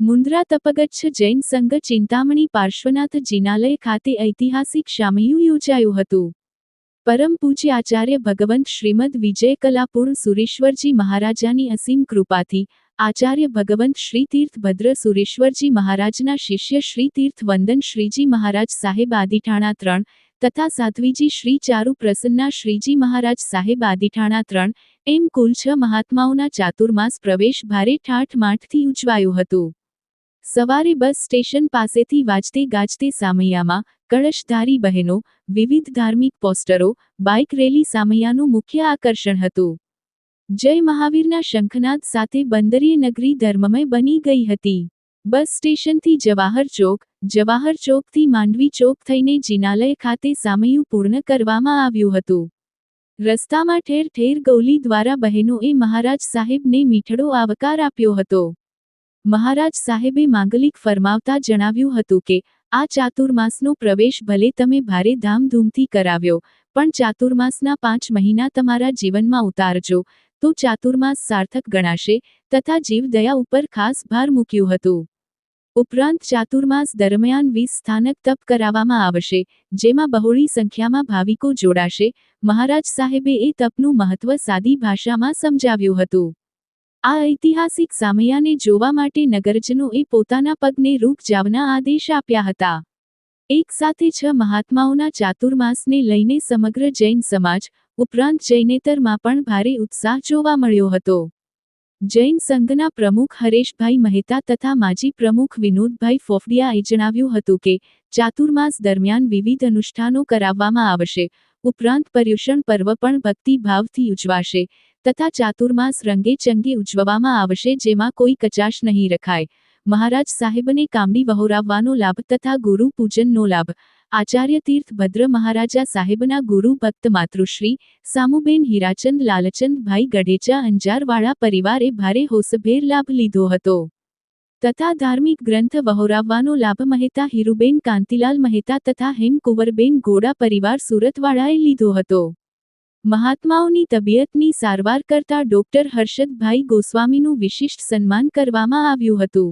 મુન્દ્રા તપગચ્છ જૈન સંઘ ચિંતામણી પાર્શ્વનાથ જિનાલય ખાતે ઐતિહાસિક શામયું યોજાયું હતું. પરમ પૂજ્ય આચાર્ય ભગવંત શ્રીમદ વિજય કલાપૂર્ણ સુરેશ્વરજી મહારાજાની અસીમ કૃપાથી આચાર્ય ભગવંત શ્રી તીર્થ ભદ્ર સુરેશ્વરજી મહારાજના શિષ્ય શ્રી તીર્થ વંદન શ્રીજી મહારાજ સાહેબ આદિઠાણા ત્રણ તથા સાધ્વીજી શ્રી ચારુ પ્રસન્ના શ્રીજી મહારાજ સાહેબ આદિઠાણા ત્રણ, એમ કુલ છ મહાત્માઓના ચાતુર્માસ પ્રવેશ ભારે ઠાઠ માઠથી ઉજવાયું હતું. સવારે બસ સ્ટેશન પાસેથી વાજતે ગાજતે સામૈયામાં કળશધારી બહેનો, વિવિધ ધાર્મિક પોસ્ટરો, બાઇક રેલી સામૈયાનું મુખ્ય આકર્ષણ હતું. જય મહાવીરના શંખનાદ સાથે બંદરીય નગરી ધર્મમય બની ગઈ હતી. બસ સ્ટેશનથી જવાહર ચોક, જવાહર ચોકથી માંડવી ચોક થઈને જિનાલય ખાતે સામયું પૂર્ણ કરવામાં આવ્યું હતું. રસ્તામાં ઠેર ઠેર ગૌલી દ્વારા બહેનોએ મહારાજ સાહેબને મીઠડો આવકાર આપ્યો હતો. મહારાજ સાહેબે માંગલિક ફરમાવતા જણાવ્યું હતું કે, આ ચાતુર્માસનો પ્રવેશ ભલે તમે ભારે ધામધૂમથી કરાવ્યો, પણ ચાતુર્માસના પાંચ મહિના તમારા જીવનમાં ઉતારજો, તો ચાતુર્માસ સાર્થક ગણાશે, તથા જીવદયા ઉપર ખાસ ભાર મૂક્યું હતું. ઉપરાંત ચાતુર્માસ દરમિયાન વીસ સ્થાનક તપ કરાવવામાં આવશે, જેમાં બહોળી સંખ્યામાં ભાવિકો જોડાશે. મહારાજ સાહેબે એ તપનું મહત્વ સાદી ભાષામાં સમજાવ્યું હતું. આ ઐતિહાસિક સામૈયાને જોવા માટે નગરજનોએ પોતાના પગને રૂક જાવના આદેશ આપ્યા હતા. એક સાથે છ મહાત્માઓના ચાતુર્માસને લઈને સમગ્ર જૈન સમાજ, ઉપરાંત જૈનેતરમાં પણ ભારે ઉત્સાહ જોવા મળ્યો હતો. જૈન સંઘના પ્રમુખ હરેશભાઈ મહેતા તથા માજી પ્રમુખ વિનોદભાઈ ફોફડિયાએ જણાવ્યું હતું કે, ચાતુર્માસ દરમિયાન વિવિધ અનુષ્ઠાનો કરાવવામાં આવશે. ઉપરાંત પર્યુષણ પર્વ પણ ભક્તિભાવથી ઉજવાશે. તથા ચાતુર્માસ રંગે ચંગે ઉજવવામાં આવશે જેમાં કોઈ કચાશ નહીં રખાય. મહારાજ સાહેબને કામડી વહોરાવવાનો લાભ તથા ગુરુ પૂજનનો લાભ. આચાર્ય તીર્થ ભદ્ર મહારાજા સાહેબના ગુરુ ભક્ત માતૃશ્રી, સામુબેન હીરાચંદ લાલચંદભાઈ ગઢેચા અંજારવાળા પરિવારે ભારે હોસભેર લાભ લીધો હતો. તથા ધાર્મિક ગ્રંથ વહોરાવવાનો લાભ મહેતા હિરુબેન કાંતિલાલ મહેતા તથા હેમકુંવરબેન ગોડા પરિવાર સુરતવાળાએ લીધો હતો. મહાત્માઓની તબિયતની સારવાર કરતા ડોક્ટર હર્ષદભાઈ ગોસ્વામીનું વિશિષ્ટ સન્માન કરવામાં આવ્યું હતું.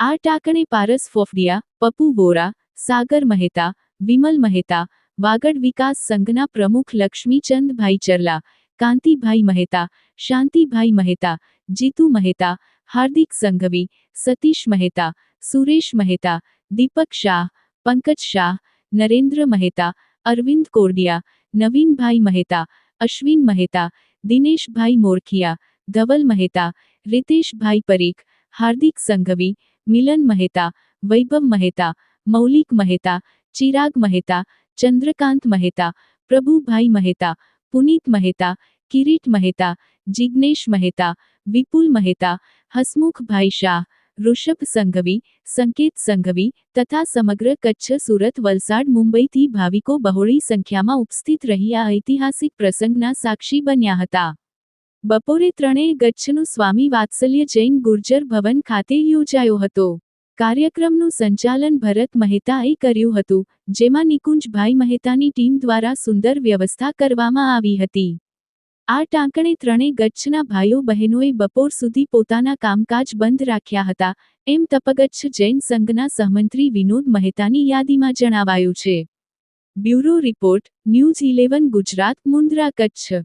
આ ટાંકણે પારસ ફોફડિયા, પપુ વોરા સાગર મહેતા, વિમલ મહેતા, વાગડ વિકાસ સંઘના પ્રમુખ લક્ષ્મીચંદભાઈ ચરલા, કાંતિભાઈ મહેતા, શાંતિભાઈ મહેતા, જીતુ મહેતા, હાર્દિક સંઘવી, સતીશ મહેતા, સુરેશ મહેતા, દીપક શાહ, પંકજ શાહ, નરેન્દ્ર મહેતા, અરવિંદ કોરડિયા, નવીનભાઈ મહેતા, અશ્વિન મહેતા, દિનેશભાઈ મોરખિયા, ધવલ મહેતા, રિતેશભાઈ પરીખ, હાર્દિક સંઘવી, મિલન મહેતા, વૈભવ મહેતા મૌલિક મહેતા ચિરાગ મહેતા ચંદ્રકાંત મહેતા પ્રભુભાઈ મહેતા પુનીત મહેતા કિરીટ મહેતા જિજ્ઞેશ મહેતા વિપુલ મહેતા હસમુખભાઈ શાહ ઋષભ સંઘવી સંકેત સંઘવી તથા સમગ્ર કચ્છ સુરત વલસાડ મુંબઈથી ભાવિકો બહોળી સંખ્યામાં ઉપસ્થિત રહી આ ઐતિહાસિક પ્રસંગના સાક્ષી બન્યા હતા બપોરે ત્રણેય ગચ્છનું સ્વામી વાત્સલ્ય જૈન ગુર્જર ભવન ખાતે યોજાયો હતો કાર્યક્રમનું સંચાલન ભરત મહેતાએ કર્યું હતું, જેમાં નિકુંજભાઈ મહેતાની ટીમ દ્વારા સુંદર વ્યવસ્થા કરવામાં આવી હતી. આ ટાંકણે ત્રણેય ગચ્છના ભાઈઓ બહેનોએ બપોર સુધી પોતાના કામકાજ બંધ રાખ્યા હતા, એમ તપગચ્છ જૈન સંઘના સહમંત્રી વિનોદ મહેતાની યાદીમાં જણાવાયું છે. Bureau report, news eleven Gujarat, Mundra, Kutch.